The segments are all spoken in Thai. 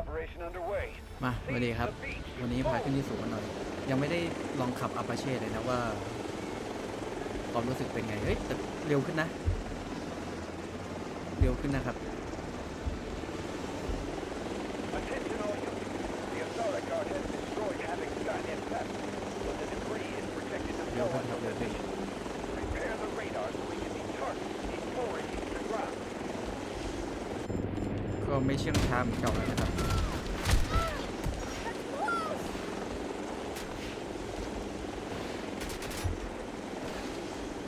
Operation underway. มาสวัสดีครับ วันนี้พาขึ้นที่สูงกันหน่อย ยังไม่ได้ลองขับอัปาเช่เลยนะว่าความรู้สึกเป็นไง เฮ้ยแต่เร็วขึ้นนะ เร็วขึ้นนะครับ Attention all units. The Asara guard has destroyed Havoc Sky impact, but the debris is projected to Yo, fall on yo, your yo, yo. position. Prepare the radar so we can be targeted before it hits the ground. ก็ไม่เชื่องช้าเหมือนเก่าแล้วนะครับ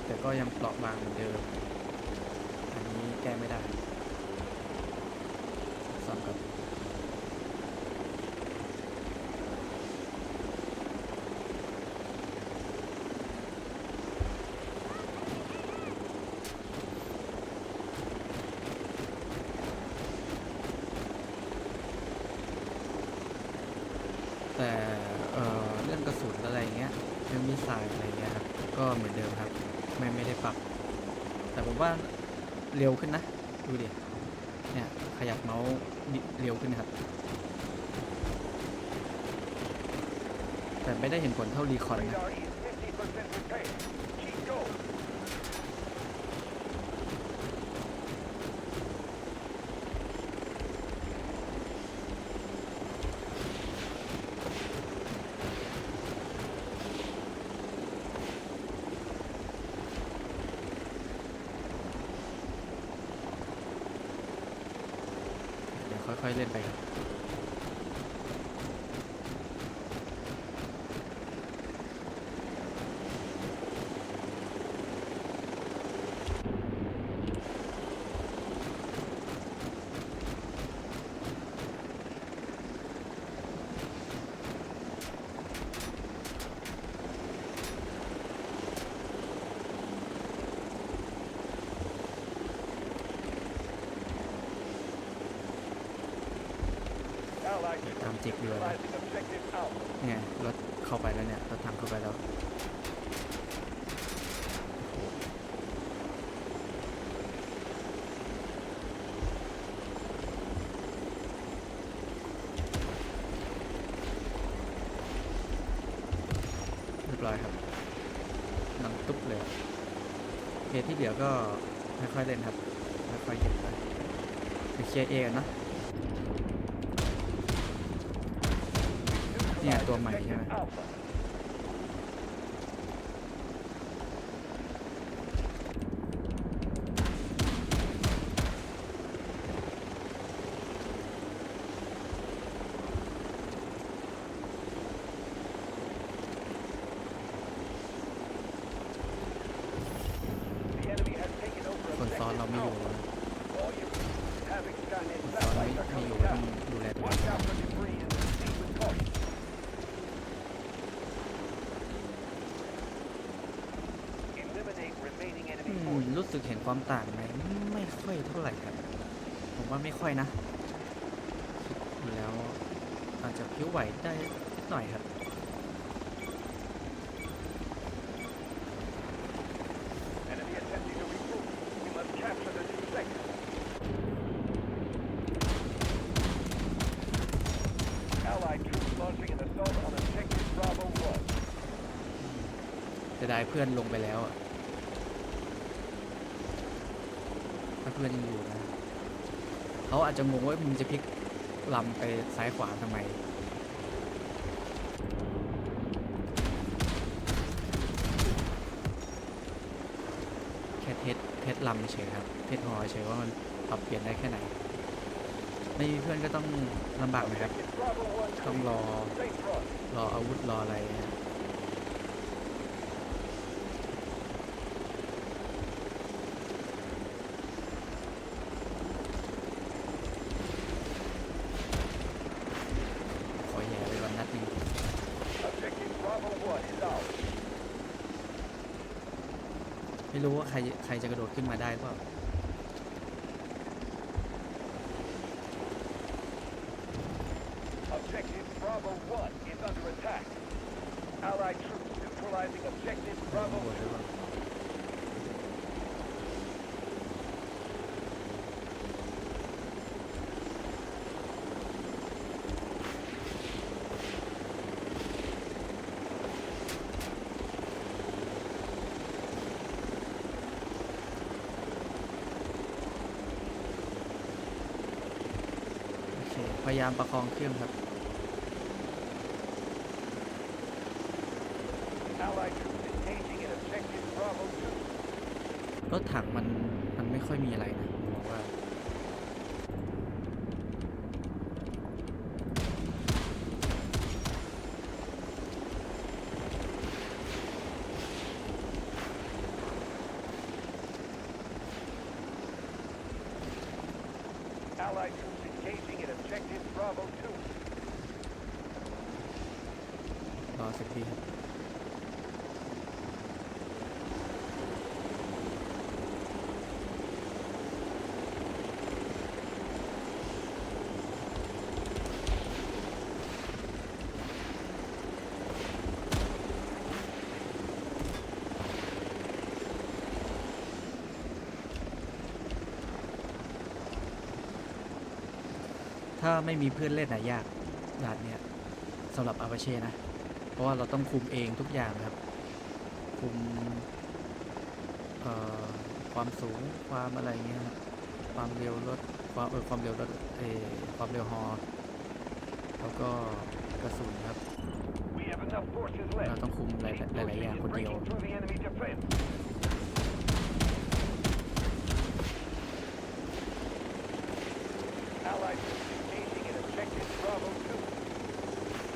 แต่ก็ ยังเปราะบางเหมือนเดิม อันนี้แก้ไม่ได้ซ่อมกับ แต่เอ่อเรื่องกระสุนอะไรเงี้ยเรื่องมิสไซล์อะไรเงี้ยครับ ก็เหมือนเดิมครับ ไม่ไม่ได้ปรับ แต่ผม ว่าเร็วขึ้นนะ ดูดิ เนี่ย ขยับเมาส์เร็วขึ้นครับ แต่ไม่ได้เห็นผลเท่ารีคอนนะ Radar is 50% repaired. Keep going. เดี๋ยว ค่อยเล่นไปครับ จิกเรือนะ neutralizing objective Alpha. เนี่ยรถเข้าไปแล้วเนี่ยรถทางเข้าไปแล้วเรียบร้อยครับนังตุ๊บเลยเคที่เหลือก็ค่อยๆเล่นครับค่อยๆเก็บไปไปเคลียร์เอกันะ เนี่ยตัวใหม่ใช่ไหม Alpha. คนซ้อนเราไม่อยู่แล้วนะ All units, Havoc Skynet คนซ้อนไม่ satellites are ไม่อยู่ coming ก็ต้อง down. ดูแลตัวเอ Watch ง out for debris and proceed with caution. Eliminate remaining อื enemy ม forces. รู้สึ กเห็นความต่างไหมไม่ค่อยเท่าไหร่ครับ ผมว่าไม่ค่อยนะคิดดูแล้วอาจจะพิ้วไหวได้นิดหน่อยครับ Enemy attempting to regroup. We must capture the new sector. Allied troops launching an assault on objective Bravo 1. จะได้เพื่อนลงไปแล้วอะถ้า เพื่อนยังอยู่นะเขาอาจจะงงว่ามึงจะพลิกลำไปซ้ายขวาทำไมแค่เทสเทสลำเฉยครับเทสหอเฉยว่ามันปรับเปลี่ยนได้แค่ไหนไม่มีเพื่อนก็ต้องลำบากนะครับต้องรอรออาวุธรออะไรนะขอแย่ไปวันนัดหนึ่ง Objective Bravo 1 is ours. ไม่รู้ว่าใครใครจะกระโดดขึ้นมาได้หรือเปล่า Objective Bravo 1 is under attack. Allied troops neutralizing objective ข้าง Bravo บนหรือเปล่า พ ยายามประคองเครื่องครับ Allied troops engaging in objective Bravo 2. รถถังมันมันไม่ค่อยมีอะไรนะผมมองว่า Allied troops engaging in objective Bravo 2. รอ สิบทีครับถ้าไม่มีเพื่อนเล่นนะยากด่านเนี้ยสำหรับอา a าเช่นะ ราะว่าเราต้องคุมเองทุกอย่างครับ คุมเอ่อความสูงความอะไรเงี้ยครับความเร็วรถความเออความเร็วรถเออความเร็วฮอแล้วก็กระสุนครับ We have enough forces เรา left. ต้องคุมหลายหลายหลายๆอย่างคนเดียว Breaking through the enemy defense. Allied troops engaging in objective Bravo 2.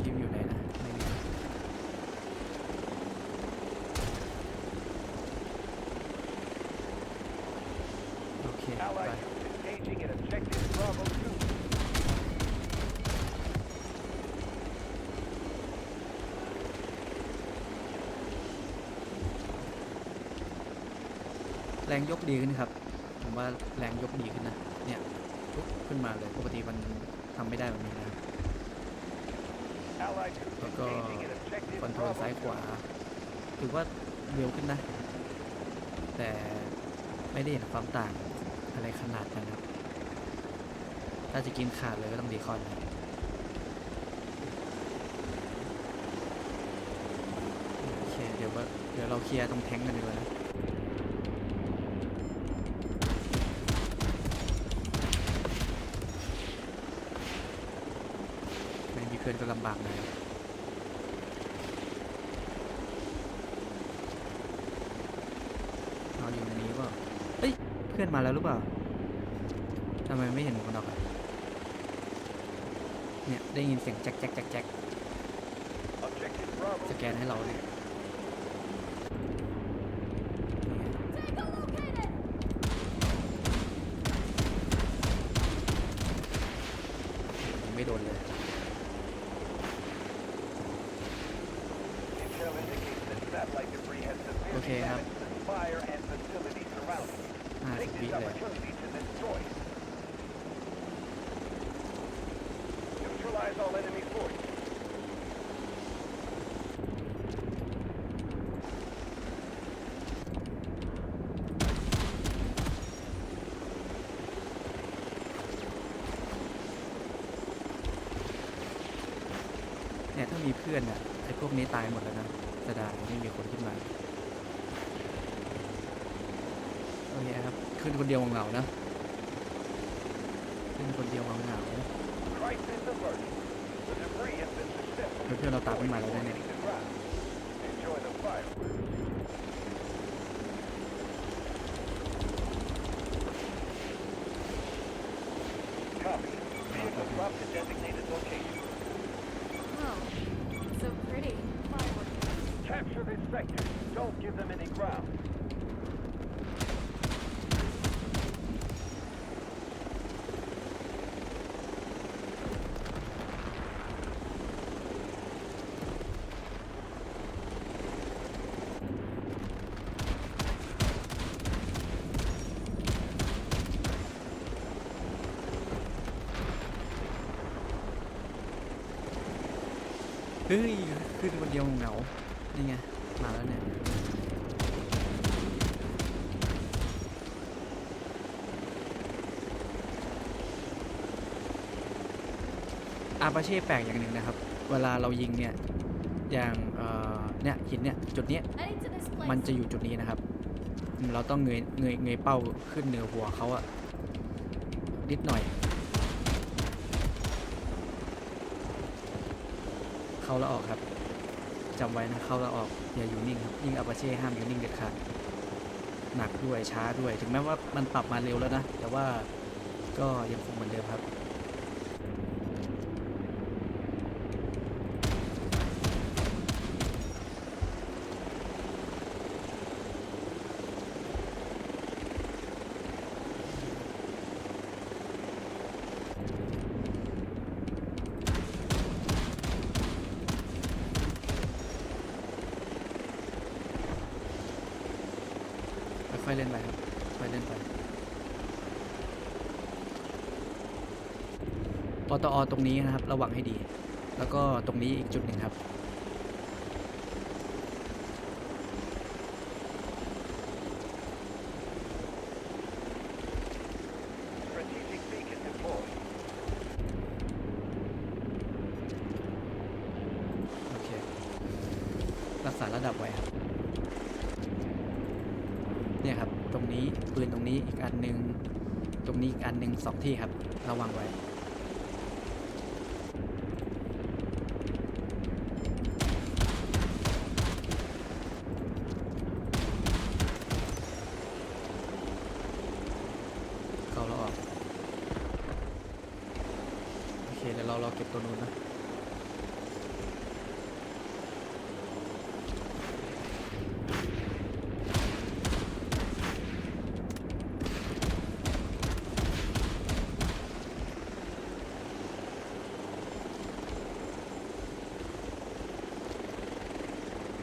คิวอยู่ไหนนะไม่มีโอเค ไป Allied troops engaging in objective Bravo 2. แรงยกดีขึ้นครับ ผมว่าแรงยกดีขึ้นนะ เนี่ยปุ๊บขึ้นมาเลย ปกติมันทำไม่ได้แบบนี้นะ Allied troops แล้วก็ engaging in objective คอนโทรล Bravo ซ้ายขวา ถือว่าเร็วขึ้นนะ แต่ไม่ได้เห็นความต่าง อะไรขนาดนั้นครับถ้าจะกินขาดเลยก็ต้องดีคอนโอเคเดี๋ยวว่าเดี๋ยวเราเคลียร์ตรงแท้งกันดีกว่านะไม่มีเพื่อนก็ลำบากหน่อยเอาอยู่ในนี้เปล่าเอ้ย เพื่อนมาแล้วหรือเปล่าทำไมไม่เห็นหมวกกันน็อกอะเนี่ยได้ยินเสียงแจ๊กแจ๊กแจ๊กแจ๊ก Objective Bravo สแกนให้เราเนี่ยนี่ไง ยังไม่โดนเลย Intel indicates that satellite debris has severely Okay, um, damaged the spire and facilities surrounding it. ห้าสิ Take บวิ this เลย opportunity to destroy it. Neutralize all enemy forces. เนี่ยถ้ามีเพื่อนอะไอ้พวกนี้ตายหมดแล้วนะแสดงไม่มีคนขึ้นมาโอเคครับ ขึ้นคนเดียวเหงเราๆนะ ขึ้นคนเดียวเหงา Crisis alert. The debris has been successfully ๆ เพื่อนๆเราตามขึ้นมาแล้วนะเนี่ย hitting the ground. Enjoy the fireworks. Copy. Vehicle drop to designated location. Oh, so pretty. Fireworks. Capture this sector. Don't give them any ground. เฮ้ยขึ้นคนเดียวเหงานี่ไง มาแล้วเนี่ย อาปาเช่แปลกอย่างหนึ่งนะครับ เวลาเรายิงเนี่ย อย่างเเนี่ยหินเนี่ย จุดเนี้ย มันจะอยู่จุดนี้นะครับ เราต้องเงยเงยเงยเป้าขึ้นเหนือหัวเขาอะนิดหน่อย เข้าแล้วออกครับจำไว้นะเข้าแล้วออกอย่าอยู่นิ่งครับยิ่งอาปาเช่ห้ามอยู่นิ่งเด็ดขาดหนักด้วยช้าด้วย ถึงแม้ว่ามันปรับมาเร็วแล้วนะ แต่ว่าก็ยังคงเหมือนเดิมครับ ค่อยเล่นไปครับค่อยเล่นไปปตอตรงนี้นะครับ ระวังให้ดี แล้วก็ตรงนี้อีกจุดหนึ่งครับ Strategic beacon deployed. โอเค รักษาระดับไว้ครับ เนี่ยครับ ตรงนี้ปืนตรงนี้อีกอันหนึ่งตรงนี้อีกอันหนึ่งสองที่ครับ ระวังไว้ เข้าแล้วออก โอเคเดี๋ยวเราเรอเก็บตัวนู้นนะ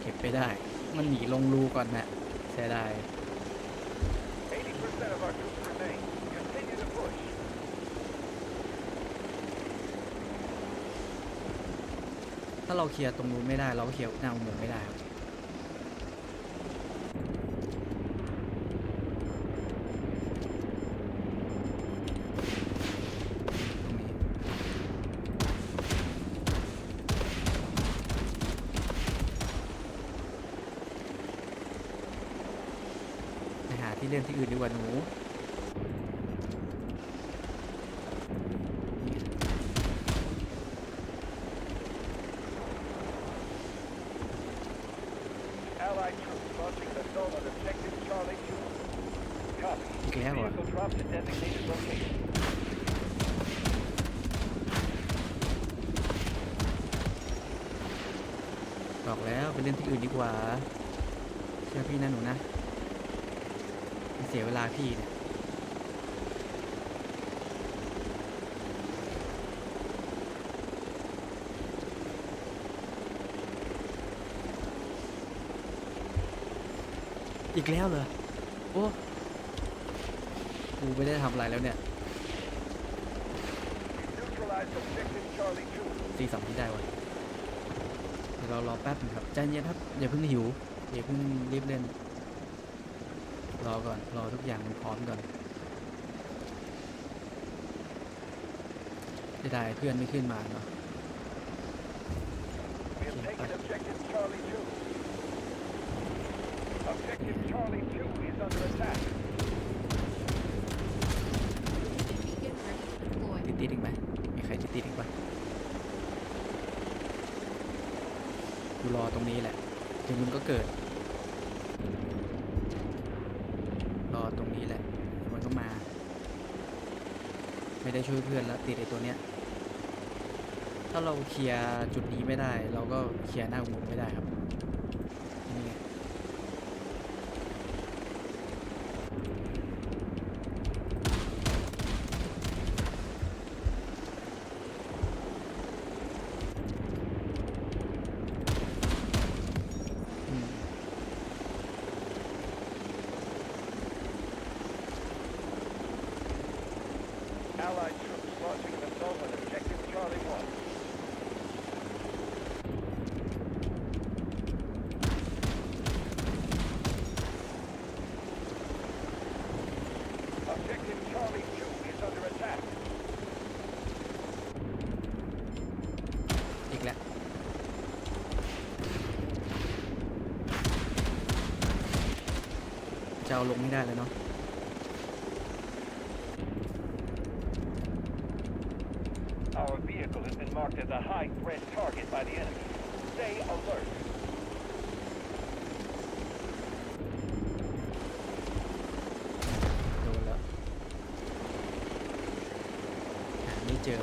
เก็บไปได้ มันหนีลงรูก่อนนะเสียดาย เราเคลียร์ตรงนู้นไม่ได้ เราก็เคลียร์หน้าอุโมงค์ไม่ได้ครับไปหาที่เล่นที่อื่นดีกว่าหนู Allied troops launching the assault on objective Charlie 2. Copy. อีกแล้วเหรอ Vehicle dropped to designated location. บอกแล้วไป เล่นที่อื่นดีกว่า เชื่อพี่นะหนูนะเสียเวลาพี่เนี่ยอีกแล้วเหรอ โอ้ กูไม่ได้ทำอะไรแล้วเนี่ย Neutralized objective Charlie 2. ตีสองที่ได้วะ ดี๋ยวเรารอแป๊บนึงครับใจเย็นครับอย่าเพิ่งหิวอย่าเพิ่งรีบเล่น รอก่อนรอทุกอย่างมันพร้อมก่อนจะได้เพื่อนไม่ขึ้นมาเนาะ We have taken objective Charlie 2. Objective Charlie 2 is under attack. Beacon ready to deploy. ติดติดอีกไหมมีใครติดติดอีกปะ กูรอตรงนี้แหละเดี๋ยวมึงก็เกิด รอตรงนี้แหละเดี๋ยวมันก็มา ไม่ได้ช่วยเพื่อนแล้วติดไอตัวเนี้ย ถ้าเราเคลียร์จุดนี้ไม่ได้ เราก็เคลียร์หน้าอุโมงค์ไม่ได้ครับ นี่ไงอืม Allied troops launching an assault on objective Charlie 1. Objective Charlie 2 is under attack. อีกแล้ว เอาลงให้ได้เลยเนาะ Our vehicle has been marked as a high threat target by the enemy. Stay alert. โดนแล้วหาไม่เจอ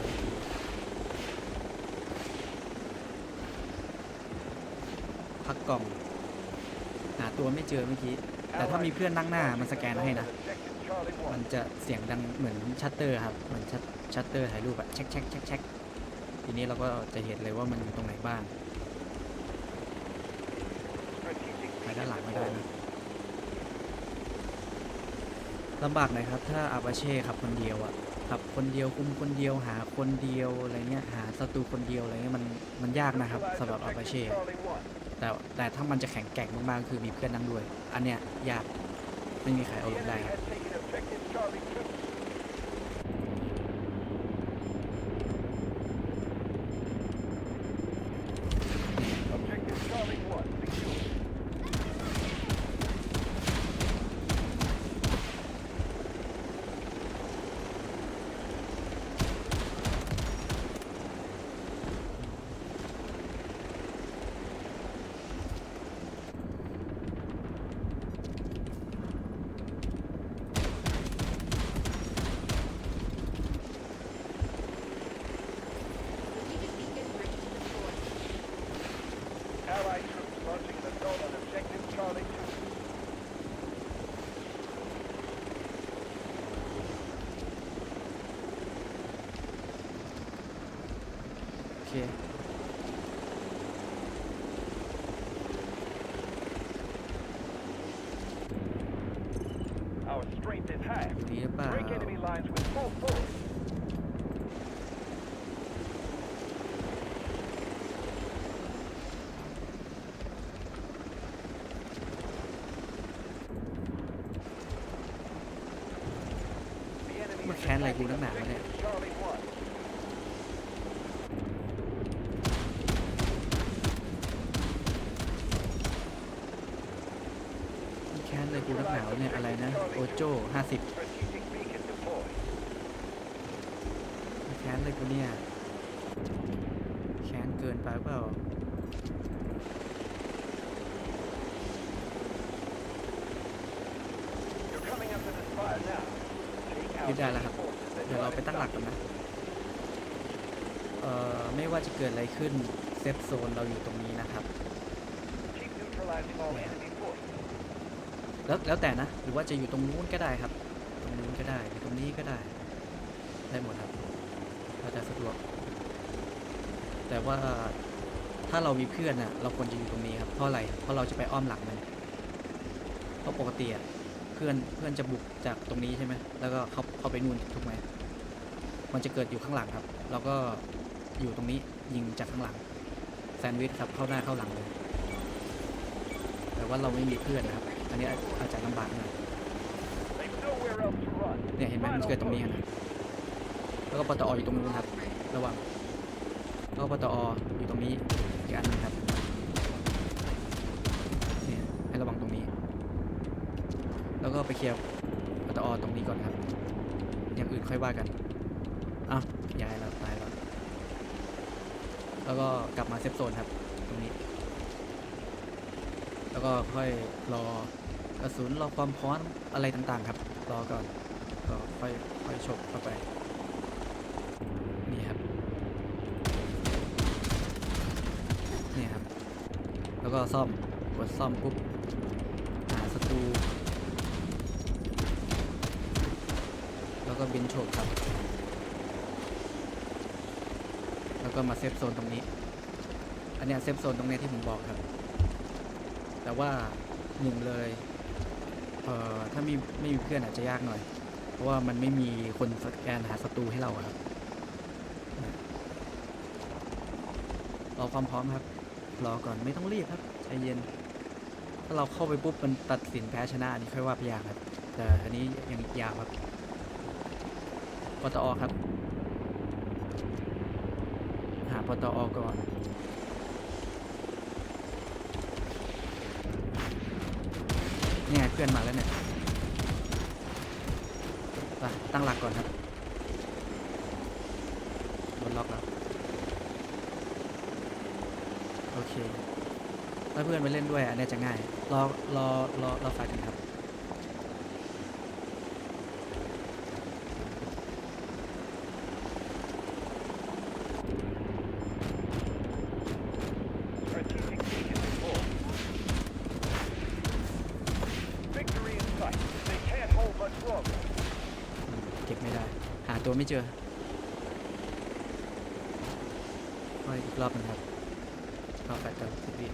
พักกล่อง หาตัวไม่เจอเมื่อกี้ แต่ถ้ามีเพื่อนนั่งหน้ามันสแกนให้นะ มันจะเสียงดังเหมือนชัตเตอร์ครับเหมือนชัตชัตเตอร์ถ่ายรูปอะเช็คเช็คเช็คเช็คทีนี้เราก็จะเห็นเลยว่ามันอยู่ตรงไหนบ้างไปด้านหลังไม่ได้นะลำบากหน่อยครับ ถ้าอาบาเช่ขับคนเดียวอะขับคนเดียวคุมคนเดียวหาคนเดียวอะไรเงี้ยหาศัตรูคนเดียวอะไรเงี้ยมันมันยากนะครับสำหรับอาบาเช่ แต่แต่ถ้ามันจะแข็งแกร่งมากๆคือมีเพื่อนนั่งด้วย อันเนี้ยยากไม่มีใครเอาลงได้ครับ attack. Break enemy lines with full force. เนี่ยแค้นเกินไปเปล่า You're coming up to the spot now. Take out ยึดได้แล้วครับ เดี๋ยวเราไปตั้งหลักกันนะ เอ่อ ไม่ว่าจะเกิดอะไรขึ้น เซฟโซนเราอยู่ตรงนี้นะครับ แล้วแล้วแต่นะ หรือว่าจะอยู่ตรงนู้นก็ได้ครับ ตรงนู้นก็ได้อยู่ตรงนี้ก็ได้ ได้หมดครับ จะสะดวก แต่ว่าถ้าเรามีเพื่อนอะ เราควรจะอยู่ตรงนี้ครับ เพราะอะไร เพราะเราจะไปอ้อมหลังมัน เพราะปกติอะเพื่อนเพื่อนจะบุกจากตรงนี้ใช่ไหม แล้วก็เขาเขาไปนู่นถูกไหม มันจะเกิดอยู่ข้างหลังครับ เราก็อยู่ตรงนี้ยิงจากข้างหลัง แซนด์วิชครับเข้าหน้าเข้าหลังเลยแต่ว่าเราไม่มีเพื่อนนะครับ อันนี้อาจจะลำบากหน่อยเนี่ยเห็นไหมมันเกิดตรงนี้นะ แล้วก็ปตออยู่ตรงนู้นครับ ระวังแล้วก็ปตออยู่ตรงนี้อีกอันนึงครับเนี่ยให้ระวังตรงนี้ แล้วก็ไปเคลียร์ปตอตรงนี้ก่อนครับ อย่างอื่นค่อยว่ากันอ้าวย้ายแล้วตายแล้ว แล้วก็กลับมาเซฟโซนครับ ตรงนี้ แล้วก็ค่อยรอกระสุนรอความพร้อมอะไรต่างๆ ครับ รอก่อนก็ค่อยค่อยชกเข้าไป นี่ครับ นี่ครับ แล้ว ก็ซ่อม กดซ่อมปุ๊บ หาศัตรูแล้วก็บินโฉบครับ แล้วก็มาเซฟโซนตรงนี้ อันเนี้ยเซฟโซนตรงเนี้ยที่ผมบอกครับ แต่ว่าหนึ่งเลย เอ่อ ถ้ามีไม่มีเพื่อนอาจจะยากหน่อย เพราะว่ามันไม่มีคนสแกนหาศัตรูให้เราครับรอความพร้อมครับ รอก่อนไม่ต้องรีบครับใจเย็น ถ้าเราเข้าไปปุ๊บมันตัดสินแพ้ชนะอันนี้ค่อยว่าไปยางครับ แต่อันนี้ยังอีกยาวครับปตอครับ หาปตอก่อนเนี่ยเพื่อนมาแล้วเนี่ยไปตั้งหลักก่อนครับบนล็อกแล้ว โอเคถ้าเพื่อนไปเล่นด้วยอันนี้จะง่าย รอรอรอรอไฟกันครับ Strategic beacon in full. Victory in sight. They can't hold much longer. เก็บไม่ได้ หาตัวไม่เจอก็อีกรอบหนึงครับรอบแปดเติมสิบวิ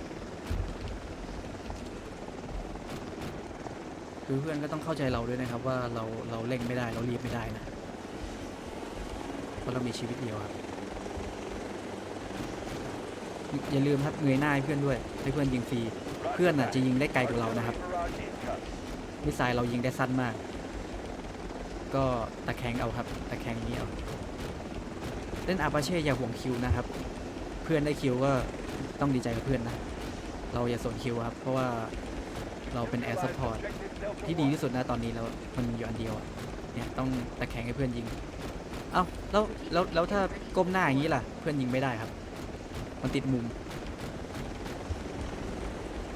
คือเพื่อนก็ ต้องเข้าใจเราด้วยนะครับว่าเราเราเร่งไม่ได้เรารีบไม่ได้นะเพราะเรามีชีวิตเดียวครับอย่าลืมครับเงยหน้าให้เพื่อนด้วยให้เพื่อนยิงฟรีเพื่อนน่ะจะยิงได้ไกลกว่าเรานะครับมิสไซล์เรายิงได้สั้นมาก ก็ตะแคงเอาครับ ตะแคงนี้เอาเล่นอาปาเช่อย่าห่วงคิวนะครับ เพื่อนได้คิวก็ต้องดีใจกับเพื่อนนะ เราอย่าสนคิวครับ เพราะว่า เราเป็นแอร์ซัพพอร์ตที่ดีที่สุดนะตอนนี้แล้วมันอยู่อันเดียวเนี่ยต้องตะแคงให้เพื่อนยิง เอ้าแล้วแล้วแล้วถ้าก้มหน้าอย่างนี้ล่ะ เพื่อนยิงไม่ได้ครับ มันติดมุม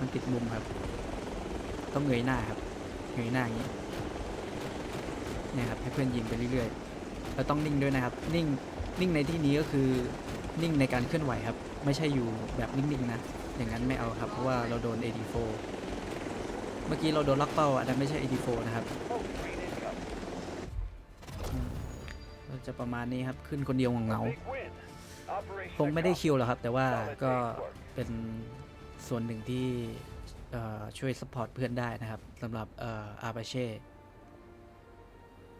มันติดมุมครับ ต้องเงยหน้าครับเงยหน้าอย่างนี้เนี่ยครับให้เพื่อนยิงไปเรื่อยๆแล้วต้องนิ่งด้วยนะครับ นิ่งนิ่งในที่นี้ก็คือนิ่งในการเคลื่อนไหวครับ ไม่ใช่อยู่แบบนิ่งๆนะ อย่างนั้นไม่เอาครับ เพราะว่าเราโดน AD4 เมื่อกี้เราโดนล็อกเป้าอันนั้นไม่ใช่ AD4 นะครับก็จะประมาณนี้ครับขึ้นคนเดียวเหงาคงไม่ได้คิวหรอกครับ แต่ว่าก็เป็นส่วนหนึ่งที่ช่วยสปอร์ตเพื่อนได้นะครับสำหรับอาบาเช่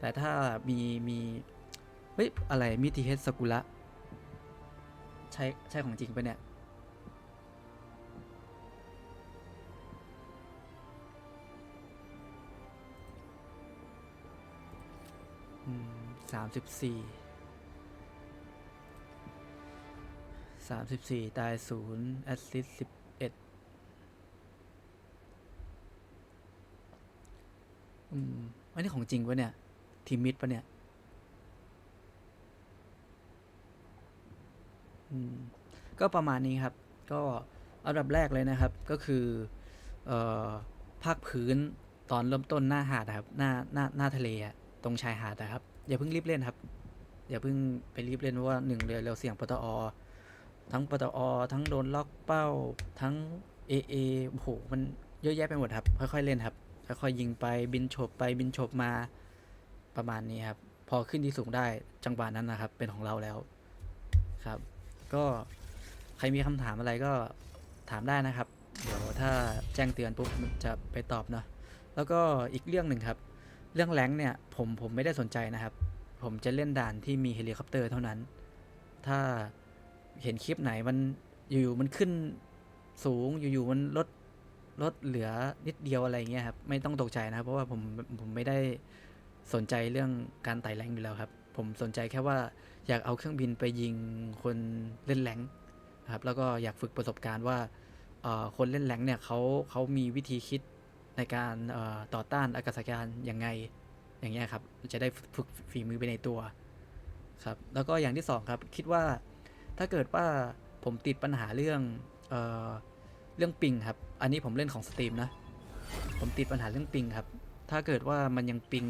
แต่ถ้ามีมีเฮ้ยอะไรมิติเฮสสกุระใช่ใช่ของจริงปะเนี่ย สามสิบสี่สามสิบสี่ตายศูนย์แอสซิสสิบเอ็ดอืม อันนี้ของจริงปะเนี่ย ทีมมิดปะเนี่ย อืม ก็ประมาณนี้ครับ ก็อันดับแรกเลยนะครับ ก็คือเอ่อภาคพื้นตอนเริ่มต้นหน้าหาดครับ หน้าหน้าหน้าทะเลตรงชายหาดนะครับ อย่าเพิ่งรีบเล่นครับ อย่าเพิ่งไปรีบเล่นเพราะว่าหนึ่งเลยเราเสี่ยงปตอ ทั้งปตอ ทั้งโดนล็อกเป้า ทั้งเอเอโอ้โหมันเยอะแยะไปหมดครับ ค่อยๆเล่นครับ ค่อยๆยิงไปบินโฉบไปบินโฉบมาประมาณนี้ครับ พอขึ้นที่สูงได้จังหวะนั้นนะครับ เป็นของเราแล้วครับ ก็ใครมีคำถามอะไรก็ถามได้นะครับ เดี๋ยวถ้าแจ้งเตือนปุ๊บจะไปตอบเนาะแล้วก็อีกเรื่องหนึ่งครับ เรื่องแรงเนี่ยผมผมไม่ได้สนใจนะครับ ผมจะเล่นด่านที่มีเฮลิคอปเตอร์เท่านั้น ถ้าเห็นคลิปไหนมันอยู่ๆมันขึ้นสูงอยู่ๆมันลดลดเหลือนิดเดียวอะไรเงี้ยครับไม่ต้องตกใจนะครับ เพราะว่าผมผมไม่ได้สนใจเรื่องการไต่แรงอยู่แล้วครับ ผมสนใจแค่ว่าอยากเอาเครื่องบินไปยิงคนเล่นแรงนะครับแล้วก็อยากฝึกประสบการณ์ว่าคนเล่นแรงเนี่ยเขาเขามีวิธีคิด ในการต่อต้านอากาศยานยังไง อย่างเงี้ยครับ จะได้ฝึกฝีมือไปในตัวครับ แล้วก็อย่างที่สองครับ คิดว่าถ้าเกิดว่าผมติดปัญหาเรื่องเออเรื่องปิงครับ อันนี้ผมเล่นของสตรีมนะ ผมติดปัญหาเรื่องปิงครับ ถ้าเกิดว่ามันยังปิง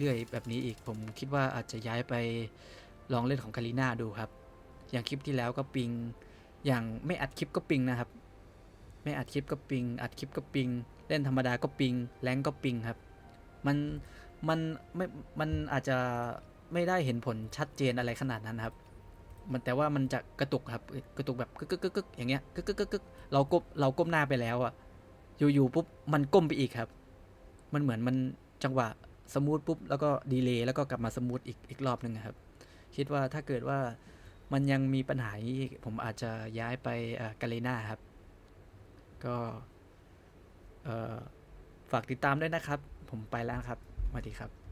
เรื่อยๆ แบบนี้อีก ผมคิดว่าอาจจะย้ายไปลองเล่นของกาลีนาดูครับ อย่างคลิปที่แล้วก็ปิง อย่างไม่อัดคลิปก็ปิงนะครับ ไม่อัดคลิปก็ปิง อัดคลิปก็ปิง เล่นธรรมดาก็ปิง แรงก็ปิงครับ มัน มันไม่ มันอาจจะไม่ได้เห็นผลชัดเจนอะไรขนาดนั้นครับ มันแต่ว่ามันจะกระตุกครับ กระตุกแบบกึกกึกกึกกึกอย่างเงี้ยกึกกึกกึกกึกเราก้มเราก้มหน้าไปแล้วอะอยู่ๆปุ๊บมันก้มไปอีกครับ มันเหมือนมันจังหวะสมูทปุ๊บแล้วก็ดีเลย์แล้วก็กลับมาสมูทอีกอีกรอบหนึ่งครับ คิดว่าถ้าเกิดว่ามันยังมีปัญหาอย่างนี้ผมอาจจะย้ายไปกาเลนาครับ ก็ฝากติดตามด้วยนะครับ ผมไปแล้วครับสวัสดีครับ